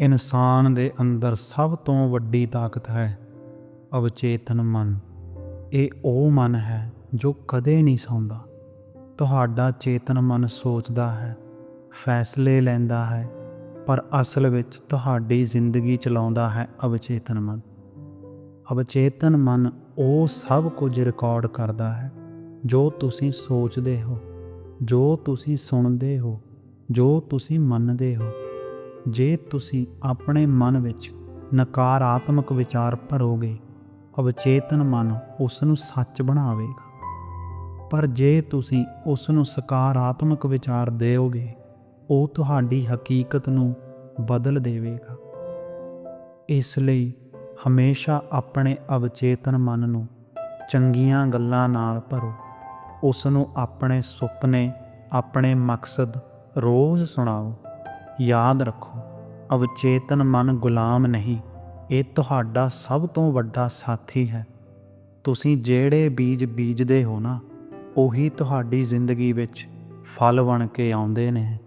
ਇਨਸਾਨ ਦੇ ਅੰਦਰ ਸਭ ਤੋਂ ਵੱਡੀ ਤਾਕਤ ਹੈ ਅਵਚੇਤਨ ਮਨ। ਇਹ ਉਹ ਮਨ ਹੈ ਜੋ ਕਦੇ ਨਹੀਂ ਸੌਂਦਾ। ਤੁਹਾਡਾ ਚੇਤਨ ਮਨ ਸੋਚਦਾ ਹੈ, ਫੈਸਲੇ ਲੈਂਦਾ ਹੈ, ਪਰ ਅਸਲ ਵਿੱਚ ਤੁਹਾਡੀ ਜ਼ਿੰਦਗੀ ਚਲਾਉਂਦਾ ਹੈ ਅਵਚੇਤਨ ਮਨ। ਅਵਚੇਤਨ ਮਨ ਉਹ ਸਭ ਕੁਝ ਰਿਕਾਰਡ ਕਰਦਾ ਹੈ ਜੋ ਤੁਸੀਂ ਸੋਚਦੇ ਹੋ, ਜੋ ਤੁਸੀਂ ਸੁਣਦੇ ਹੋ, ਜੋ ਤੁਸੀਂ ਮੰਨਦੇ ਹੋ। ਜੇ ਤੁਸੀਂ ਆਪਣੇ ਮਨ ਵਿੱਚ ਨਕਾਰਾਤਮਕ ਵਿਚਾਰ ਭਰੋਗੇ, ਅਵਚੇਤਨ ਮਨ ਉਸ ਨੂੰ ਸੱਚ ਬਣਾਵੇਗਾ। ਪਰ ਜੇ ਤੁਸੀਂ ਉਸ ਨੂੰ ਸਕਾਰਾਤਮਕ ਵਿਚਾਰ ਦਿਓਗੇ, ਉਹ ਤੁਹਾਡੀ ਹਕੀਕਤ ਨੂੰ ਬਦਲ ਦੇਵੇਗਾ। ਇਸ ਲਈ ਹਮੇਸ਼ਾ ਆਪਣੇ ਅਵਚੇਤਨ ਮਨ ਨੂੰ ਚੰਗੀਆਂ ਗੱਲਾਂ ਨਾਲ ਭਰੋ। ਉਸ ਨੂੰ ਆਪਣੇ ਸੁਪਨੇ, ਆਪਣੇ ਮਕਸਦ ਰੋਜ਼ ਸੁਣਾਓ। ਯਾਦ ਰੱਖੋ, ਅਵਚੇਤਨ ਮਨ ਗੁਲਾਮ ਨਹੀਂ, ਇਹ ਤੁਹਾਡਾ ਸਭ ਤੋਂ ਵੱਡਾ ਸਾਥੀ ਹੈ। ਤੁਸੀਂ ਜਿਹੜੇ ਬੀਜ ਬੀਜਦੇ ਹੋ ਨਾ, ਉਹੀ ਤੁਹਾਡੀ ਜ਼ਿੰਦਗੀ ਵਿੱਚ ਫਲ ਬਣ ਕੇ ਆਉਂਦੇ ਨੇ।